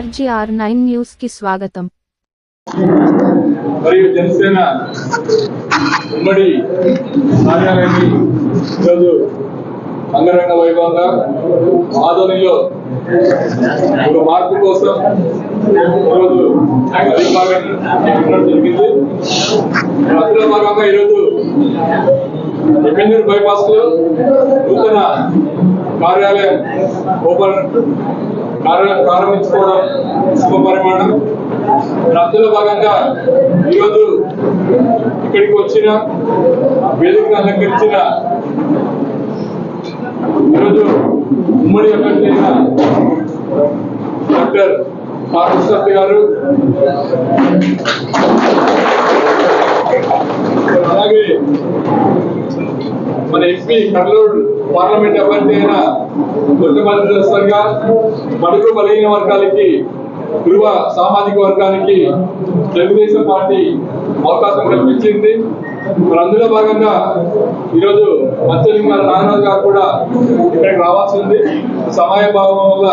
RGR nine న్యూస్కి స్వాగతం. మరియు జనసేన ఉమ్మడి కార్యాలయాన్ని ఈరోజు అంగరంగ వైభవంగా ఆధ్వర్యంలో ఒక మార్పు కోసం ఈరోజు అధికారాన్ని జరిగింది. అందులో భాగంగా ఈరోజు ఎమ్మెల్యేరు బైపాస్లో నూతన కార్యాలయం ఓపెన్ కార్యాలయం ప్రారంభించుకోవడం శుభ పరిమాణం. అందులో భాగంగా ఈరోజు ఇక్కడికి వచ్చిన వేదికను అలంకరించిన ఈరోజు ఉమ్మడి అభ్యర్థి డాక్టర్ పార్వతి గారు అలాగే మన ఎంపీ కర్నూలు పార్లమెంట్ అభ్యర్థి అయిన ముఖ్యమంత్రిగా బడుగు బలహీన వర్గాలకి యువ సామాజిక వర్గానికి తెలుగుదేశం పార్టీ అవకాశం కల్పించింది. మరి అందులో భాగంగా ఈరోజు మత్స్యలింగాల నాగరాజు గారు కూడా ఇక్కడికి రావాల్సింది. సమయ భావం వల్ల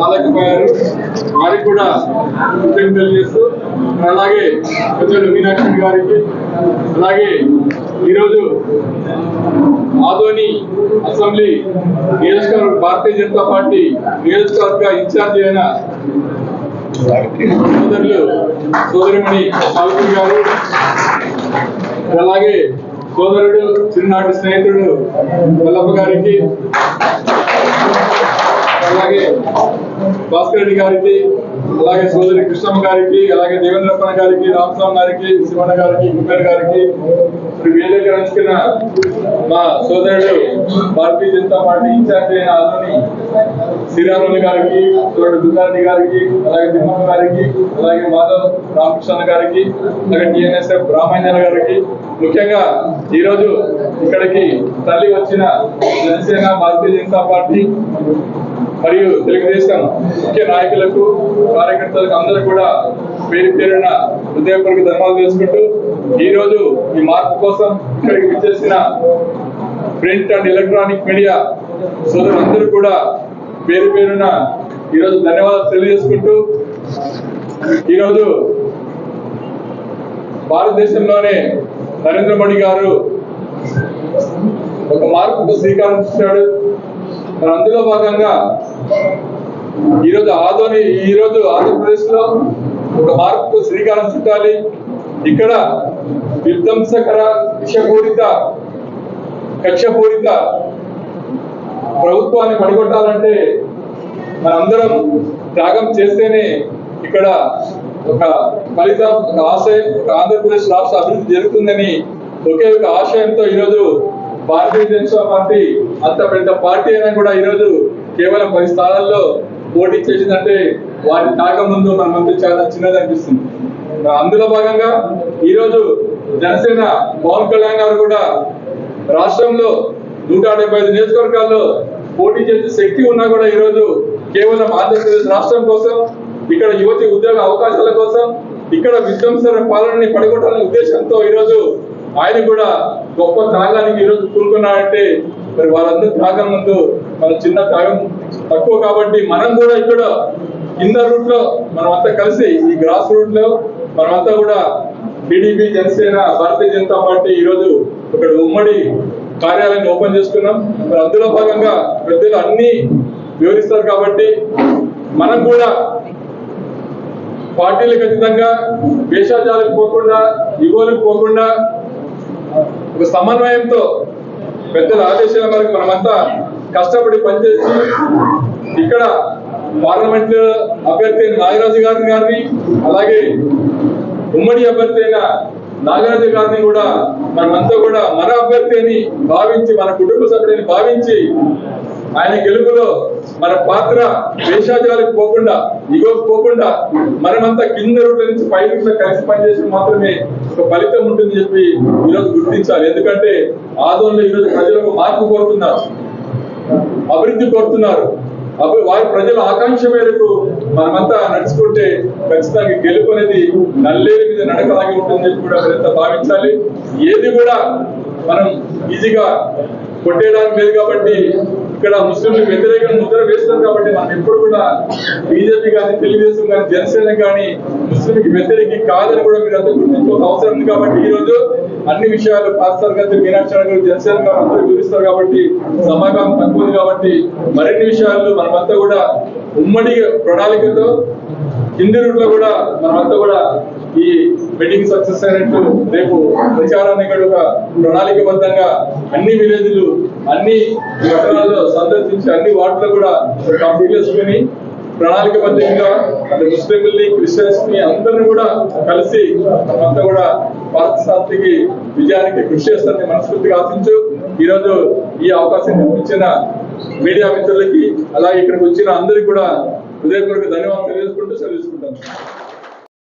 రాలేకపోయారు వారికి కూడా కృతజ్ఞతలు తెలియజేస్తూ అలాగే పెద్దలు మీనాక్షి గారికి అలాగే ఈరోజు అసెంబ్లీ నియోజకవర్గ భారతీయ జనతా పార్టీ నియోజకవర్గ ఇన్ఛార్జి అయిన సోదరులు సోదరిమణి సావిత్రి గారు అలాగే సోదరుడు చిరునాటి స్నేహితుడు వల్లభ గారికి అలాగే భాస్కర్ రెడ్డి గారికి అలాగే సోదరి కృష్ణమ్మ గారికి అలాగే దేవేంద్రప్పన గారికి రామస్వామి గారికి శివన్న గారికి కుమ్మేర్ గారికి ఇప్పుడు వేదిక అంచుకున్న మా సోదరుడు భారతీయ జనతా పార్టీ ఇన్ఛార్జ్ అయిన ఆదోని శ్రీరాములు గారికి సోదరుడు దుర్గారెడ్డి గారికి అలాగే తిమ్మమ్మ గారికి అలాగే మాధవ్ రామకృష్ణ గారికి అలాగే టిఎన్ఎస్ఎఫ్ రామాంజన గారికి ముఖ్యంగా ఈరోజు ఇక్కడికి తల్లి వచ్చిన జనసేన భారతీయ జనతా పార్టీ మరియు తెలుగుదేశం ముఖ్య నాయకులకు కార్యకర్తలకు అందరూ కూడా పేరు పేరున హృదయపూర్వక ధర్మాలు చేసుకుంటూ ఈరోజు ఈ మార్పు కోసం ఇక్కడికి విచ్చేసిన ప్రింట్ అండ్ ఎలక్ట్రానిక్ మీడియా సోదరులందరూ కూడా పేరు పేరున ఈరోజు ధన్యవాదాలు తెలియజేసుకుంటూ ఈరోజు భారతదేశంలోనే నరేంద్ర మోడీ గారు ఒక మార్పుకు శ్రీకారం చుట్టాడు. మరి అందులో భాగంగా ఈరోజు ఆదోని ఈరోజు ఆంధ్రప్రదేశ్లో ఒక మార్పుకు శ్రీకారం చుట్టాలి. ఇక్కడ విధ్వంసకర విషపూరిత కక్షపూరిత ప్రభుత్వాన్ని పడిగొట్టాలంటే మనందరం త్యాగం చేస్తేనే ఇక్కడ ఒక ఫలితం ఒక ఆశయం ఒక ఆంధ్రప్రదేశ్ రాష్ట్ర అభివృద్ధి జరుగుతుందని ఒకే ఒక ఆశయంతో ఈరోజు భారతీయ జనతా పార్టీ అంత పెద్ద పార్టీ అయినా కూడా ఈరోజు కేవలం పది స్థానాల్లో పోటీ చేసిందంటే వారి తాక ముందు మన ముందు చాలా చిన్నది అనిపిస్తుంది. అందులో భాగంగా ఈరోజు జనసేన పవన్ కళ్యాణ్ గారు కూడా రాష్ట్రంలో నూట డెబ్బై ఐదు నియోజకవర్గాల్లో పోటీ చేసే శక్తి ఉన్నా కూడా ఈరోజు కేవలం ఆంధ్రప్రదేశ్ రాష్ట్రం కోసం ఇక్కడ యువతి ఉద్యోగ అవకాశాల కోసం ఇక్కడ విధ్వంసర పాలనని పడగొట్టాలనే ఉద్దేశంతో ఈరోజు ఆయన కూడా గొప్ప త్యాగానికి ఈరోజు కూరుకున్నాడంటే మరి వాళ్ళందరూ త్యాగం ముందు మన చిన్న త్యాగం తక్కువ కాబట్టి మనం కూడా ఇక్కడ కింద రూట్లో మనమంతా కలిసి ఈ గ్రాస్ రూట్లో మనమంతా కూడా టీడీపీ జనసేన భారతీయ జనతా పార్టీ ఈరోజు ఇక్కడ ఉమ్మడి కార్యాలయాన్ని ఓపెన్ చేసుకున్నాం మరి అందులో భాగంగా పెద్దలు అన్ని వివరిస్తారు కాబట్టి మనం కూడా పార్టీలు ఖచ్చితంగా వేషాజాలకు పోకుండా ఇగోలకు పోకుండా ఒక సమన్వయంతో పెద్దల ఆదేశాల మేరకు మనమంతా కష్టపడి పనిచేసి ఇక్కడ పార్లమెంట్ అభ్యర్థి అయిన నాగరాజు గారిని గారిని అలాగే ఉమ్మడి అభ్యర్థి అయిన నాగరాజు గారిని కూడా మనమంతా కూడా మన అభ్యర్థి అని భావించి మన కుటుంబ సభ్యుడిని భావించి ఆయన గెలుపులో మన పాత్ర వేషాజాలకు పోకుండా ఇగోకు పోకుండా మనమంతా కింద రూట్ల నుంచి పై రూట్ల కలిసి పనిచేసి మాత్రమే ఒక ఫలితం ఉంటుంది చెప్పి ఈరోజు గుర్తించాలి. ఎందుకంటే ఆదోళనలో ఈరోజు ప్రజలకు మార్పు కోరుతున్నారు. అభివృద్ధి కోరుతున్నారు. అప్పుడు వారి ప్రజల ఆకాంక్ష మేరకు మనమంతా నడుచుకుంటే ఖచ్చితంగా గెలుపు అనేది నల్లేరు మీద నడకలాగి ఉంటుందని చెప్పి కూడా మీరంతా భావించాలి. ఏది కూడా మనం ఈజీగా కొట్టేయడానికి లేదు కాబట్టి ఇక్కడ ముస్లింలకు వ్యతిరేకంగా ముద్ర వేస్తారు కాబట్టి మనం ఎప్పుడు కూడా బీజేపీ కానీ తెలుగుదేశం కానీ జనసేన కానీ ముస్లింకి వ్యతిరేకి కాదని కూడా మీరు అంతా అవసరం ఉంది కాబట్టి ఈ రోజు అన్ని విషయాలు పాస్టర్ గారు మీనాక్షి గారు జనసేన గారు అందరూ వివరిస్తారు కాబట్టి సమాగమం తక్కువ ఉంది కాబట్టి మరిన్ని విషయాలు మనమంతా కూడా ఉమ్మడి ప్రణాళికతో హిందీ రూట్లో కూడా మనమంతా కూడా ఈ మీటింగ్ సక్సెస్ అయినట్టు రేపు ప్రచారాన్ని కూడా ఒక ప్రణాళికబద్ధంగా అన్ని విలేజ్లు అన్ని పట్టణాల్లో సందర్శించి అన్ని వార్డులు కూడా కంప్లీట్ చేసుకుని ప్రణాళికబద్ధంగా అంటే ముస్లింలని క్రిస్టియన్స్ని అందరిని కూడా కలిసి అంతా కూడా భారత శాంతికి విజయానికి కృషి చేస్తారని మనస్ఫూర్తిగా ఆశించు. ఈ రోజు ఈ అవకాశం కల్పించిన మీడియా మిత్రులకి అలాగే ఇక్కడికి వచ్చిన అందరికి కూడా హృదయపూర్వక ధన్యవాదాలు తెలియజేసుకుంటూ సెలవు తీసుకుంటాను.